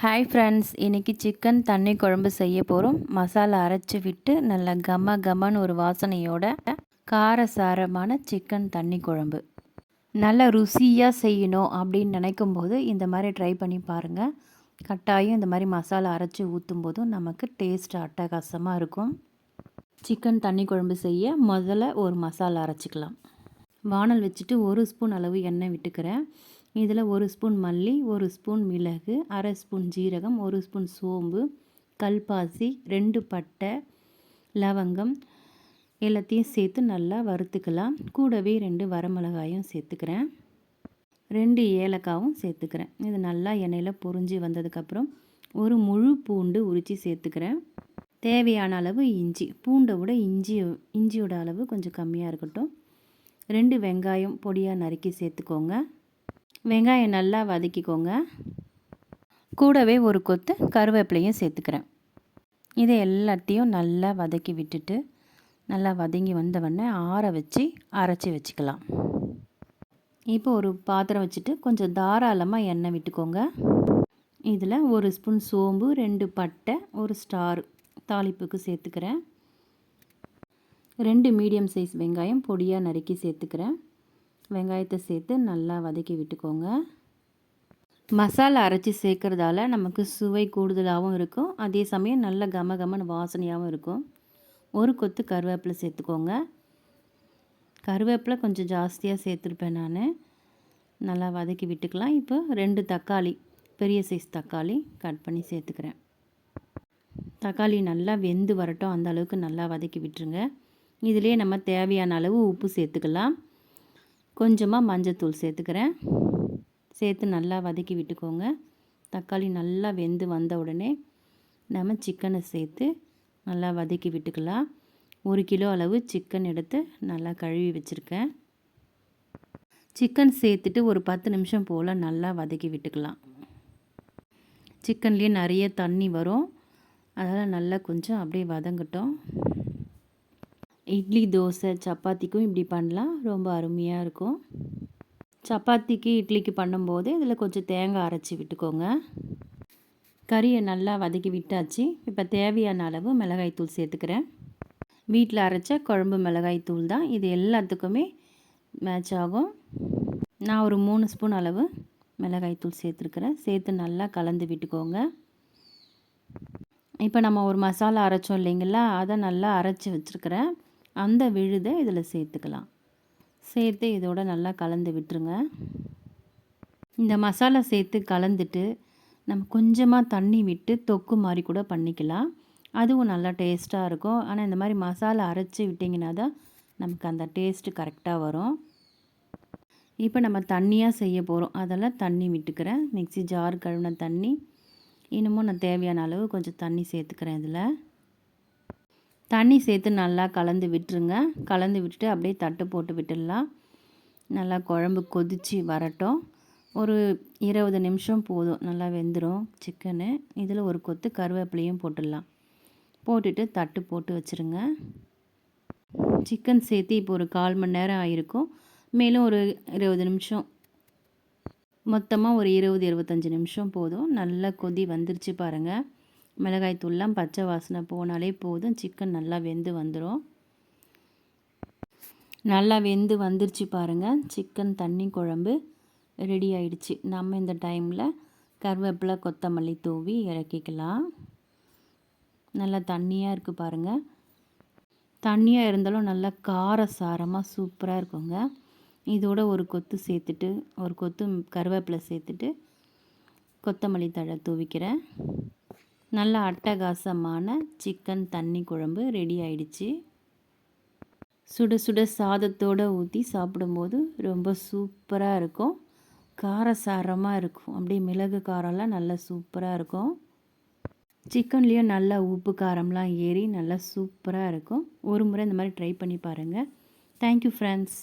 Hi friends இன்றைக்கி chicken தண்ணி குழம்பு செய்ய போகிறோம் மசாலா அரைச்சி விட்டு நல்லா கம கமன்னு ஒரு வாசனையோட காரசாரமான சிக்கன் தண்ணி குழம்பு. நல்லா ருசியாக செய்யணும் அப்படின்னு நினைக்கும் போது இந்த மாதிரி ட்ரை பண்ணி பாருங்கள் கட்டாயம் இந்த மாதிரி மசாலா அரைச்சி ஊற்றும் போதும் நமக்கு டேஸ்ட் அட்டகாசமாக இருக்கும். சிக்கன் தண்ணி குழம்பு செய்ய முதல்ல ஒரு மசாலா அரைச்சிக்கலாம். வானல் வச்சுட்டு ஒரு ஸ்பூன் அளவு எண்ணெய் விட்டுக்கிறேன். இதில் ஒரு ஸ்பூன் மல்லி ஒரு ஸ்பூன் மிளகு அரை ஸ்பூன் ஜீரகம் ஒரு ஸ்பூன் சோம்பு கல்பாசி ரெண்டு பட்டை லவங்கம் எல்லாத்தையும் சேர்த்து நல்லா வறுத்துக்கலாம். கூடவே ரெண்டு வரமிளகாயும் சேர்த்துக்கிறேன். ரெண்டு ஏலக்காவும் சேர்த்துக்கிறேன். இது நல்லா எண்ணெயில் பொறிஞ்சி வந்ததுக்கப்புறம் ஒரு முழு பூண்டு உரித்து சேர்த்துக்கிறேன். தேவையான அளவு இஞ்சி பூண்டை விட இஞ்சி இஞ்சியோட அளவு கொஞ்சம் கம்மியாக இருக்கட்டும். ரெண்டு வெங்காயம் பொடியாக நறுக்கி சேர்த்துக்கோங்க. வெங்காயம் நல்லா வதக்கிக்கோங்க. கூடவே ஒரு கொத்து கருவேப்பிலையும் சேர்த்துக்கிறேன். இதை எல்லாத்தையும் நல்லா வதக்கி விட்டுட்டு நல்லா வதங்கி வந்தவொடனே ஆற வச்சு அரைச்சி வச்சுக்கலாம். இப்போ ஒரு பாத்திரம் வச்சுட்டு கொஞ்சம் தாராளமாக எண்ணெய் விட்டுக்கோங்க. இதில் ஒரு ஸ்பூன் சோம்பு ரெண்டு பட்டை ஒரு ஸ்டார் தாளிப்புக்கு சேர்த்துக்கிறேன். ரெண்டு மீடியம் சைஸ் வெங்காயம் பொடியாக நறுக்கி சேர்த்துக்கிறேன். வெங்காயத்தை சேர்த்து நல்லா வதக்கி விட்டுக்கோங்க. மசாலா அரைச்சி சேர்க்குறதால நமக்கு சுவை கூடுதலாகவும் இருக்கும். அதே சமயம் நல்ல கம கமன்னு வாசனையாகவும் இருக்கும். ஒரு கொத்து கருவேப்பிலை சேர்த்துக்கோங்க. கருவேப்பிலை கொஞ்சம் ஜாஸ்தியாக சேர்த்துருப்பேன் நான். நல்லா வதக்கி விட்டுக்கலாம். இப்போ ரெண்டு தக்காளி பெரிய சைஸ் தக்காளி கட் பண்ணி சேர்த்துக்கிறேன். தக்காளி நல்லா வெந்து வரட்டும். அந்த அளவுக்கு நல்லா வதக்கி விட்டுருங்க. இதிலே நம்ம தேவையான அளவு உப்பு சேர்த்துக்கலாம். கொஞ்சமாக மஞ்சத்தூள் சேர்த்துக்கிறேன். சேர்த்து நல்லா வதக்கி விட்டுக்கோங்க. தக்காளி நல்லா வெந்து வந்த உடனே நம்ம சிக்கனை சேர்த்து நல்லா வதக்கி விட்டுக்கலாம். ஒரு கிலோ அளவு சிக்கன் எடுத்து நல்லா கழுவி வச்சுருக்கேன். சிக்கன் சேர்த்துட்டு ஒரு பத்து நிமிஷம் போல் நல்லா வதக்கி விட்டுக்கலாம். சிக்கன்லேயே நிறைய தண்ணி வரும். அதனால் நல்லா கொஞ்சம் அப்படியே வதங்கட்டும். இட்லி தோசை சப்பாத்திக்கும் இப்படி பண்ணலாம். ரொம்ப அருமையாக இருக்கும். சப்பாத்திக்கு இட்லிக்கு பண்ணும்போது இதில் கொஞ்சம் தேங்காய் அரைச்சி விட்டுக்கோங்க. கறியை நல்லா வதக்கி விட்டாச்சு. இப்போ தேவையான அளவு மிளகாய்த்தூள் சேர்த்துக்கிறேன். வீட்டில் அரைச்ச குழம்பு மிளகாய்த்தூள் தான். இது எல்லாத்துக்குமே மேட்ச் ஆகும். நான் ஒரு மூணு ஸ்பூன் அளவு மிளகாய்த்தூள் சேர்த்துருக்குறேன். சேர்த்து நல்லா கலந்து விட்டுக்கோங்க. இப்போ நம்ம ஒரு மசாலா அரைச்சோம் இல்லைங்களா? அதை நல்லா அரைச்சி வச்சுருக்கிறேன். அந்த விழுதை இதில் சேர்த்துக்கலாம். சேர்த்து இதோட நல்லா கலந்து விட்டுருங்க. இந்த மசாலா சேர்த்து கலந்துட்டு நம்ம கொஞ்சமாக தண்ணி விட்டு தொக்கு மாதிரி கூட பண்ணிக்கலாம். அதுவும் நல்லா டேஸ்ட்டாக இருக்கும். ஆனால் இந்த மாதிரி மசாலா அரைச்சி விட்டிங்கன்னா தான் நமக்கு அந்த டேஸ்ட்டு கரெக்டாக வரும். இப்போ நம்ம தண்ணியாக செய்ய போகிறோம் அதெல்லாம் தண்ணி விட்டுக்கிறேன். மிக்சி ஜார் கழுவின தண்ணி. இன்னமும் நான் தேவையான அளவு கொஞ்சம் தண்ணி சேர்த்துக்கிறேன் இதில். தண்ணி சேர்த்து நல்லா கலந்து விட்டுருங்க. கலந்து விட்டுட்டு அப்படியே தட்டு போட்டு விட்டுடலாம். நல்லா குழம்பு கொதித்து வரட்டும். ஒரு இருபது நிமிஷம் போதும். நல்லா வெந்துடும் சிக்கனு. இதில் ஒரு கொத்து கருவேப்பிலையும் போட்டுடலாம். போட்டுட்டு தட்டு போட்டு வச்சுருங்க. சிக்கன் சேர்த்து இப்போ ஒரு கால் மணி நேரம் ஆகிருக்கும். மேலும் ஒரு இருபது நிமிஷம். மொத்தமாக ஒரு இருபது இருபத்தஞ்சி நிமிஷம் போதும். நல்லா கொதி வந்துருச்சு பாருங்கள் மிளகாய் தூள்லாம் பச்சை வாசனை போனாலே போதும். சிக்கன் நல்லா வெந்து வந்துடும் நல்லா வெந்து வந்துருச்சு பாருங்கள் சிக்கன் தண்ணி குழம்பு ரெடி ஆயிடுச்சு. நம்ம இந்த டைமில் கருவேப்பிலை கொத்தமல்லி தூவி இறக்கிக்கலாம். நல்லா தண்ணியாக இருக்குது பாருங்கள் தண்ணியாக இருந்தாலும் நல்லா கார சாரமாக சூப்பராக இருக்குங்க. இதோட ஒரு கொத்து சேர்த்துட்டு ஒரு கொத்து கருவேப்பிலை சேர்த்துட்டு கொத்தமல்லி தழை தூவிக்கிறேன். நல்ல அட்டகாசமான சிக்கன் தண்ணி குழம்பு ரெடி ஆயிடுச்சு. சுட சுட சாதத்தோடு ஊற்றி சாப்பிடும்போது ரொம்ப சூப்பராக இருக்கும். காரசாரமாக இருக்கும். அப்படியே மிளகு காரம்லாம் நல்லா சூப்பராக இருக்கும். சிக்கன்லேயும் நல்லா உப்பு காரம்லாம் ஏறி நல்லா சூப்பராக இருக்கும். ஒரு முறை இந்த மாதிரி ட்ரை பண்ணி பாருங்கள் தேங்க்யூ ஃப்ரெண்ட்ஸ்